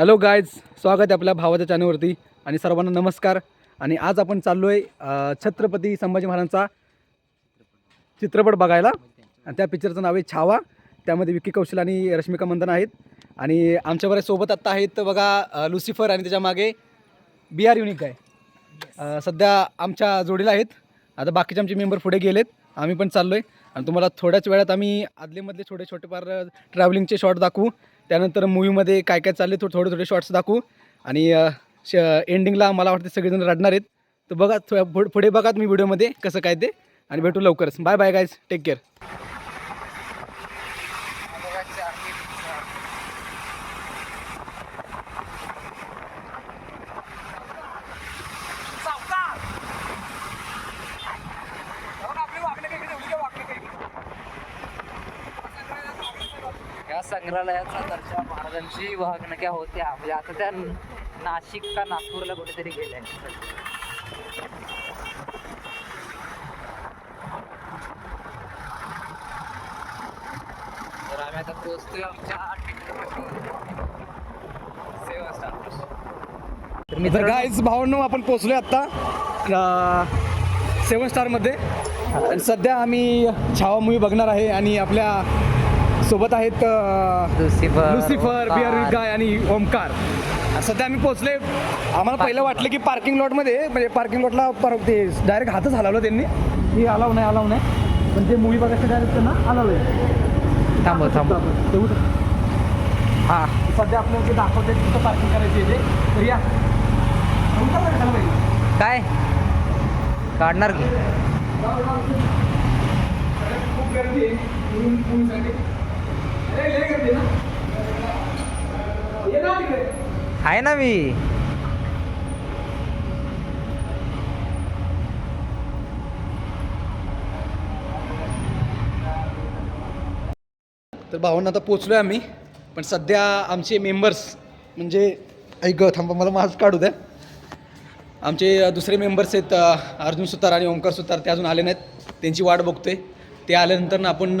Hello guys स्वागत आहे आपल्या भावाच्या चॅनलवरती आणि सर्वांना नमस्कार. आणि आज आपण चाललो आहे छत्रपती संभाजी महाराजांचा चित्रपट बघायला. आणि त्या पिक्चरचं नाव आहे छावा. त्यामध्ये विक्की कौशल आणि रश्मिका मंदन आहेत. आणि आमच्याबरोबर सोबत आत्ता आहेत बघा लुसिफर आणि त्याच्यामागे बी आर युनिक आहे. सध्या आमच्या जोडीला आहेत. आता बाकीचे आमचे मेंबर पुढे गेलेत. आम्ही पण चाललो आहे आणि तुम्हाला थोड्याच वेळात आम्ही आदलेमधले छोटे छोटे फार ट्रॅव्हलिंगचे शॉट दाखवू. त्यानंतर मूवीमध्ये काय काय चालले थोडे थोडे थोडे शॉर्ट्स दाखवू. आणि श एंडिंगला मला वाटते सगळेजण रडणार आहेत. तर बघा थोड्या पुढे बघा तुम्ही व्हिडिओमध्ये कसं काय ते. आणि भेटू लवकरच. Bye bye guys take care या संग्रहालयात सातारच्या महाराजांची वाहनक्या होत्या. म्हणजे आता त्या नाशिक का नागपूरला कुठेतरी गेल्या तर आम्ही आता पोहोचतोय आमच्या. तर गायज भावांनो आपण पोचलोय आत्ता सेवन स्टारमध्ये. सध्या आम्ही छावा मूवी बघणार आहे आणि आपल्या सोबत आहेत Lucifer Lucifer B R Omkar. गाय आणि ओमकार सध्या आम्ही पोहोचले आम्हाला पहिलं वाटलं की पार्किंग लॉटमध्ये म्हणजे पार्किंग लॉटला पर ते डायरेक्ट हातच हलवलं त्यांनी. की अलाव नाही अलाव नाही. पण ते मूवी बघायचं डायरेक्ट त्यांना अलाव आहे थांबव थांबव. ते उठ. हा. सध्या आपल्याला ते दाखवते तिथं पार्किंग करायची आहे ते. तर या. काय? काढणार की? खूप गर्दी आहे मूवी- मूवीसाठी. अरे, लय गर्दी आहे ना ये ना तिकडे आहे ना मी. तर भावांना आता पोचलो आहे आम्ही पण सध्या आमचे मेंबर्स म्हणजे ऐक थांबा मला माझ काढू द्या. आमचे दुसरे मेंबर्स आहेत अर्जुन सुतार आणि ओंकार सुतार ते अजून आले नाहीत. त्यांची वाट बघतोय. ते आल्यानंतर ना आपण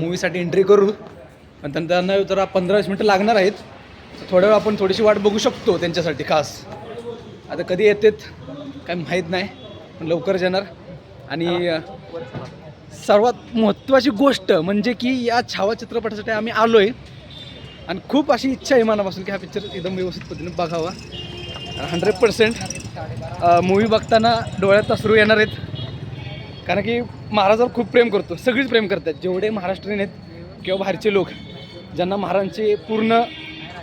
मूवीसाठी एंट्री करू. आणि त्यांना जरा पंधरा वीस मिनटं लागणार आहेत. थोड्या वेळ आपण थोडीशी वाट बघू शकतो त्यांच्यासाठी खास. आता कधी येतात काय माहीत नाही पण लवकरच येणार. आणि सर्वात महत्त्वाची गोष्ट म्हणजे की या छावा चित्रपटासाठी आम्ही आलो आहे आणि खूप अशी इच्छा आहे मनापासून की हा पिक्चर एकदम व्यवस्थित पद्धतीने बघावा. हंड्रेड पर्सेंट मूवी बघताना डोळ्यात अश्रू येणार आहेत. कारण की महाराजावर खूप प्रेम करतो सगळीच प्रेम करतात. जेवढे महाराष्ट्रीयन आहेत किंवा बाहेरचे लोक ज्यांना महाराजांचे पूर्ण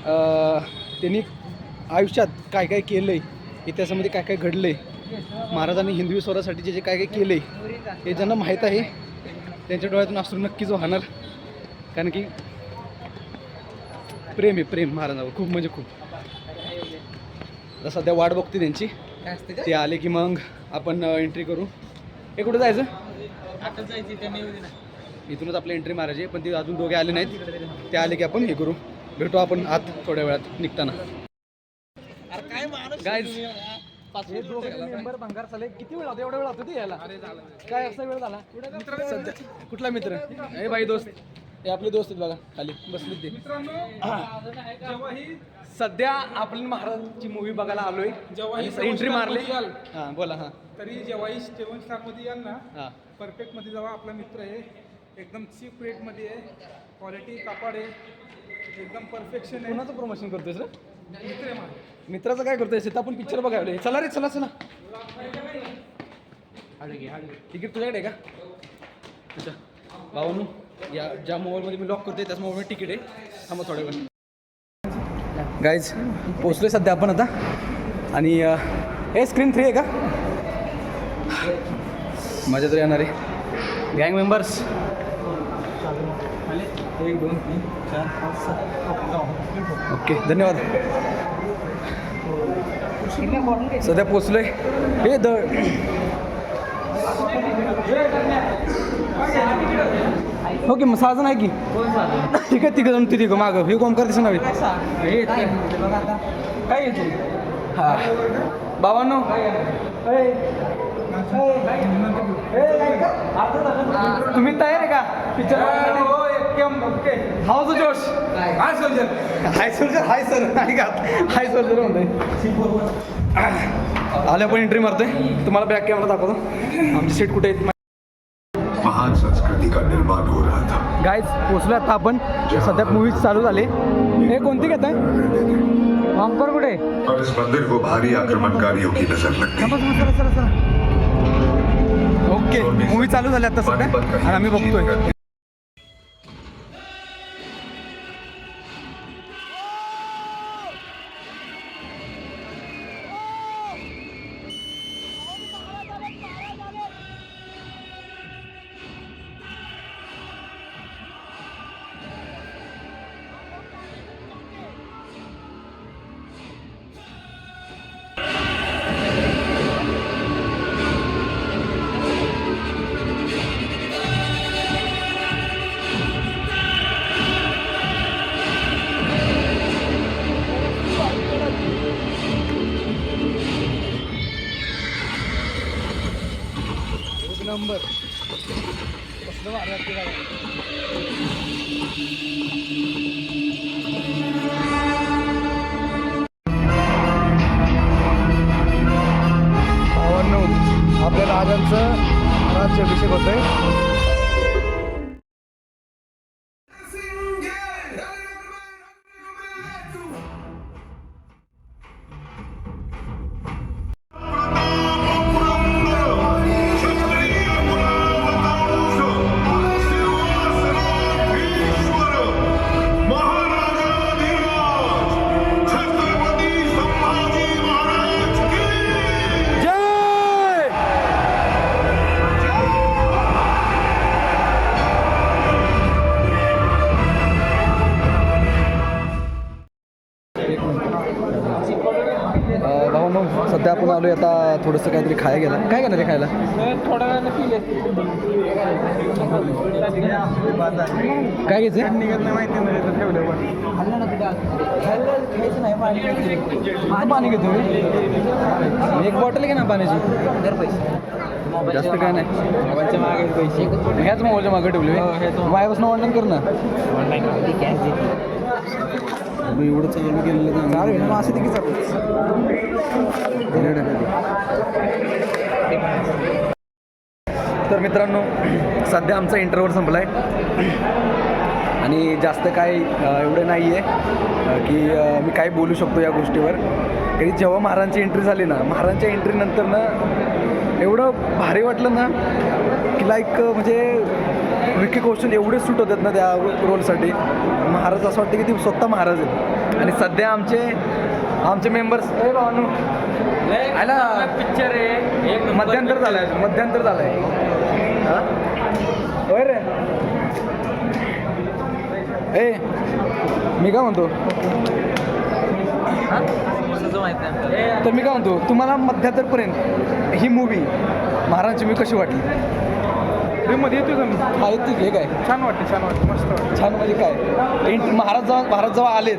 त्यांनी आयुष्यात काय काय केलं आहे इतिहासामध्ये काय काय घडलं आहे महाराजांनी हिंदवी स्वरासाठी जे जे काय काय केलं आहे हे ज्यांना माहीत आहे त्यांच्या डोळ्यातून अश्रू नक्कीच वाहणार. कारण की प्रेम आहे प्रेम महाराजांवर खूप म्हणजे खूप. सध्या वाट बघते त्यांची. ते आले की मग आपण एंट्री करू. हे कुठं जायचं? इथूनच आपली एंट्री मारायची आहे, पण ते अजून दोघे आले नाहीत. ते आले की आपण हे करू. भेटू आपण आत थोड्या वेळात निघताना. गाईज हे? दोघे मेंबर भंगार झाले. किती वेळ होता? एवढा वेळ होता ते यायला? काय असा वेळ झाला? सध्या कुठला मित्र? हे बाई दोस्त. हे आपले दोस्त आहेत बघा खाली बसले ते. सध्या आपण महाराजांची मूवी बघायला आलोय. जेव्हाही एंट्री मारली. याल, हा बोला हा. तरी जेव्हाही सेवन स्टारमध्ये याल ना हा. परफेक्टमध्ये जेव्हा आपला मित्र आहे एकदम चीप रेटमध्ये आहे क्वालिटी कापड आहे एकदम परफेक्शन आहे. कोणाचं प्रमोशन करतोय सर मित्र आहे माझा मित्राचं काय करतोय आपण पिक्चर बघायला चला रे चला चला. तिकीट तुझ्याकडे आहे का? अच्छा भावानू या ज्या मोबाईलमध्ये मी लॉक करतोय त्याच मोबाईलमध्ये तिकीट आहे. थांबा थोड्या वेळ गाईज पोचलोय सध्या आपण आता. आणि अं, हे स्क्रीन थ्री आहे का? मजा तर येणार आहे. गँग मेंबर्स एक दोन तीन चार पाच सात ओके धन्यवाद. सध्या पोचलोय. हे द हो की मग सहा जण आहे की? ठीक आहे तिघं जण तिथे मागं. हे कोण करते नव्हे. काय येते हा. बाबांनो. तुम्ही तयार आहे का? पिक्चर ओके ओके हाऊस जोश high soldier high soldier high sir नाही का हाय सोल्जर म्हणतोय आल्या पण एंट्री मारतोय. तुम्हाला बॅक कॅमेरा दाखवतो. आमची सीट कुठे आहे? महान संस्कृति का निर्माण हो रहा था? गाईज पोचलो आता आपण. सध्या मूवीज चालू झाली. हे कोणती घेत आहे? बंपर कुठे और इस मंदिर को भारी आक्रमणकारियों की नजर लग गई ओके मूवी चालू झाली आता सध्या. आणि आम्ही बघतोय. नंबर. भावांनो आपल्या राजांचं राज्याभिषेक होतोय. आलोय आता थोडंसं काहीतरी खायला गेलं. काय घेणार आहे खायला? काय घ्यायचं निघत नाही माहिती नाही तर ठेवलं पण पाणी घेतो. एक बॉटल घे ना पाण्याची. जास्त काय नाही. मोबाईलच्या मागे पैसे ह्याच मोबाईलच्या मागे ठेवले माझ्यापासून ऑनलाईन कर ना. मग एवढं चालू केलेलं चालेल ना असं देखील तर मित्रांनो सध्या आमचा इंटरव्हर संपला आहे आणि जास्त काय एवढं नाही आहे की मी काय बोलू शकतो या गोष्टीवर. कधी जेव्हा महाराजांची एंट्री झाली ना महाराजांच्या एंट्रीनंतर ना एवढं भारी वाटलं ना की लाईक म्हणजे विकी कौशल एवढे सूट होतात ना त्या रोलसाठी महाराज असं वाटतं की ती स्वतः महाराज आहेत. आणि सध्या आमचे आमचे मेंबर्स ए भावानू आला पिक्चर आहे एक मध्यंतर झालाय मध्यंतर झालाय. आहे होय रे. ए मी काय म्हणतो? तर मी काय म्हणतो तुम्हाला मध्यांतरपर्यंत ही मूवी महाराजांची मी कशी वाटली? मध्ये येतो का मी? हा येते हे काय? छान वाटते छान वाटते मस्त वाटते छान म्हणजे काय? महाराज जेव्हा महाराज जेव्हा आलेत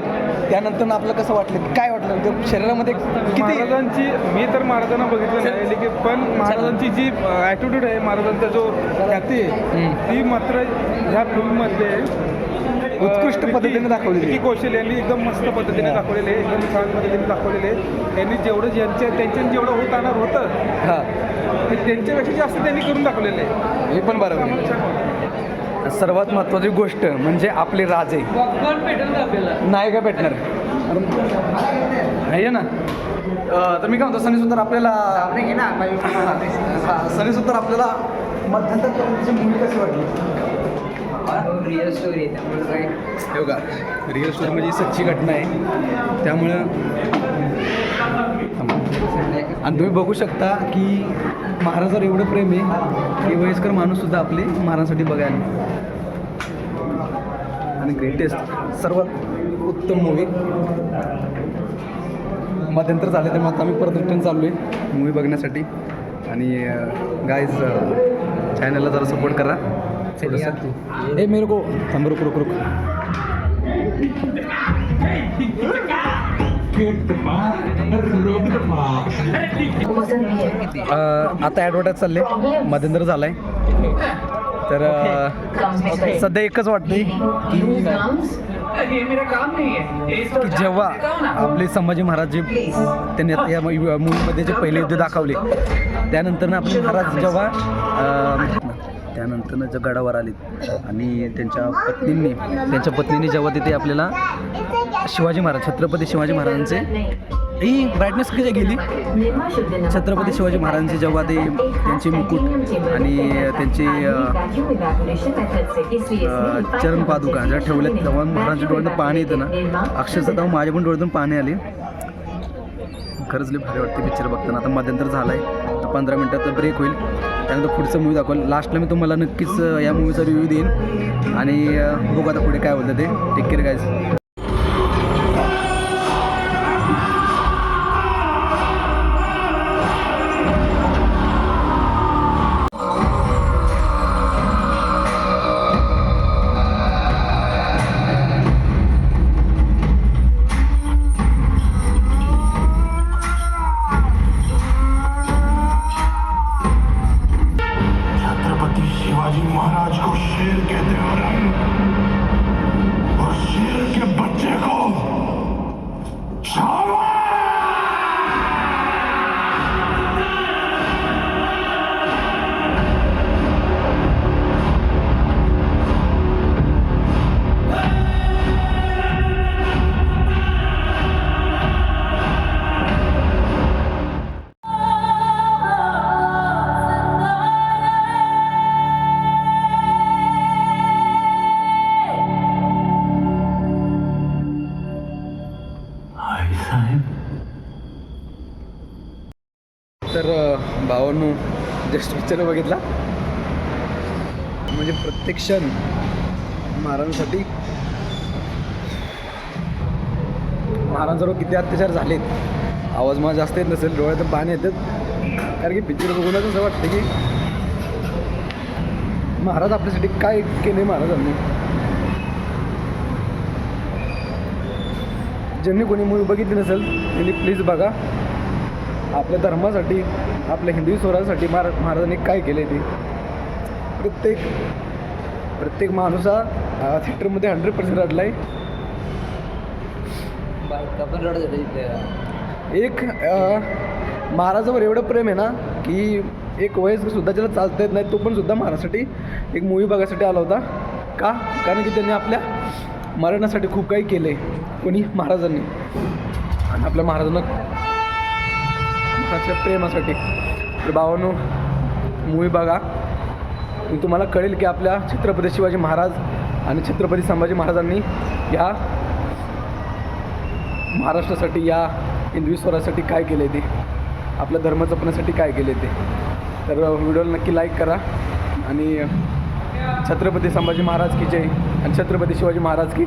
त्यानंतर आपलं कसं वाटलं? काय शरीरामध्ये किती महाराजांची मी तर महाराजांना बघितलं नाही लेकिन पण महाराजांची जी ॲटिट्यूड आहे महाराजांचा जो ख्याती आहे हम्म. ती मात्र ह्या फिल्ममध्ये उत्कृष्ट पद्धतीने दाखवलेली आहे. विकी कौशल यांनी एकदम मस्त पद्धतीने दाखवलेले आहे एकदम छान पद्धतीने दाखवलेले आहे. त्यांनी जेवढं ज्यांच्या त्यांच्या जेवढं होत आणणार होतं हां. ते त्यांच्यापेक्षा जास्त त्यांनी करून दाखवलेलं आहे. हे पण बरोबर आहे. छान वाटतं. सर्वात महत्त्वाची गोष्ट म्हणजे आपले राजे. नाही का भेटणार? आहे ना. तर मी काय म्हणतो सनी सुंदर आपल्याला सनी सुंदर आपल्याला मध्यंतर पर्यंतची मूवी कशी वाटली? रिअल स्टोरी आहे त्यामुळे काय? हे बघा रिअल स्टोरी म्हणजे सच्ची घटना आहे. त्यामुळं. आणि तुम्ही बघू शकता की महाराजावर एवढं प्रेम आहे की वयस्कर माणूससुद्धा आपले महाराजांसाठी बघायला आणि ग्रेटेस्ट सर्वात उत्तम मूवी मध्यंतर झाले तर मग आता आम्ही परत रिटर्न चाललो आहे मूवी बघण्यासाठी. आणि गाईज चॅनलला जरा सपोर्ट करा. थोडंसं. ए मेरे को थांब रुक रुक रुक. आता ॲडव्हर्टाईज चालले. मध्यंतर झालाय. तर अ, सध्या एकच वाटतंय. की की जेव्हा आपले संभाजी महाराज जे त्यांनी आता या मूवीमध्ये जे पहिले युद्ध दाखवले त्यानंतर ना आपले महाराज जेव्हा त्यानंतर जे गडावर आले आणि त्यांच्या पत्नींनी त्यांच्या पत्नीने जेव्हा तिथे आपल्याला शिवाजी महाराज छत्रपती शिवाजी महाराजांचे. ही ब्राईटनेस कशी गेली? छत्रपती शिवाजी महाराजांचे जेव्हा ते त्यांचे मुकुट आणि त्यांचे चरण पादुका ज्या ठेवल्या तेव्हा महाराजांच्या डोळ्यातून पाणी येतं ना. अक्षरशः तेव्हा माझ्या पण डोळ्यातून पाणी आले. खरंच लई भारी वाटते पिक्चर बघताना. आता मध्यंतर झाला आहे पंधरा मिनटाचा ब्रेक होईल. त्यानंतर पुढचं मूवी दाखवेल. लास्टला मी तुम्हाला नक्कीच या मूवीचा रिव्ह्यू देईन. आणि बघू आता पुढे काय होतं ते. Take care guys just picture बघितला. म्हणजे प्रत्येक क्षण महाराजांसाठी महाराजांवर किती अत्याचार झालेत. आवाज मला जास्त येत नसेल डोळ्यातून पाणी येतात कारण की पिक्चर बघूनच असं वाटतं की महाराज आपल्यासाठी काय केले महाराजांनी. ज्यांनी कोणी मूवी बघितली नसेल त्यांनी प्लीज बघा. आपल्या धर्मासाठी आपल्या हिंदू स्वरासाठी महारा महाराजांनी काय केले ते? प्रत्येक प्रत्येक माणूस हा थिएटरमध्ये हंड्रेड पर्सेंट रडला आहे. एक महाराजावर एवढं प्रेम आहे ना की एक वयस्कर सुद्धा ज्याला चालता येत नाही तो पण सुद्धा महाराजासाठी एक मूवी बघायसाठी आला होता. का? कारण की त्यांनी आपल्या मरणासाठी खूप काही केलं आहे कोणी? महाराजांनी. आणि आपल्या महाराजांना कृष्णाच्या प्रेमासाठी. तर भावानो मूवी बघा. तुम्हाला कळेल की आपल्या छत्रपती शिवाजी महाराज आणि छत्रपती संभाजी महाराजांनी या महाराष्ट्रासाठी या हिंदवी स्वरासाठी काय केले ते? आपल्या धर्म जपण्यासाठी काय केले ते? तर व्हिडिओला नक्की लाईक करा आणि छत्रपती संभाजी महाराज की जय आणि छत्रपती शिवाजी महाराज की